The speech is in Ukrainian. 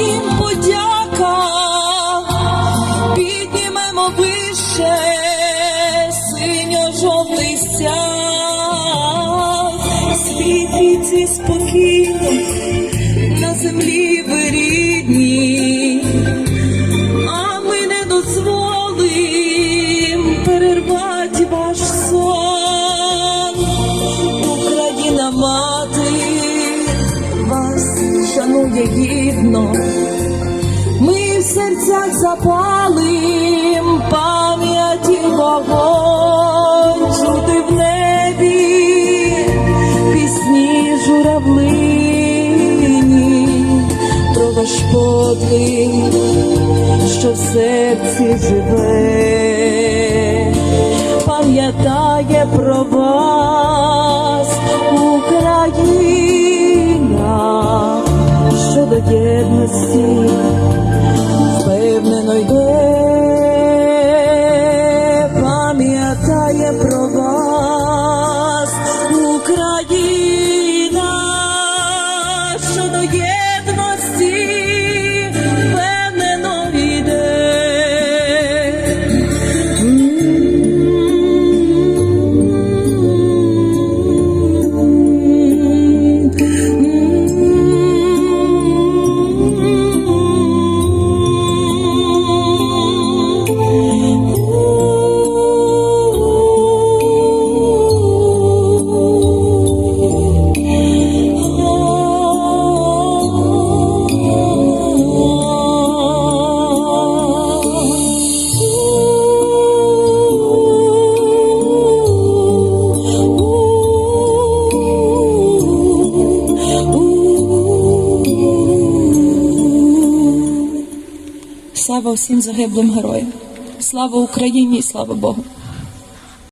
їм подяка, піднімемо вище синьо-жовтий світ і спокійний. Шанує гідно. Ми в серцях запалим пам'яті вогонь, чути в небі пісні журавлині, про ваш подвиг, що в серці живе, пам'ятає про вас єдності впевнено йде, пам'ятає про вас. Україна, Слава всім загиблим героям! Слава Україні і слава Богу!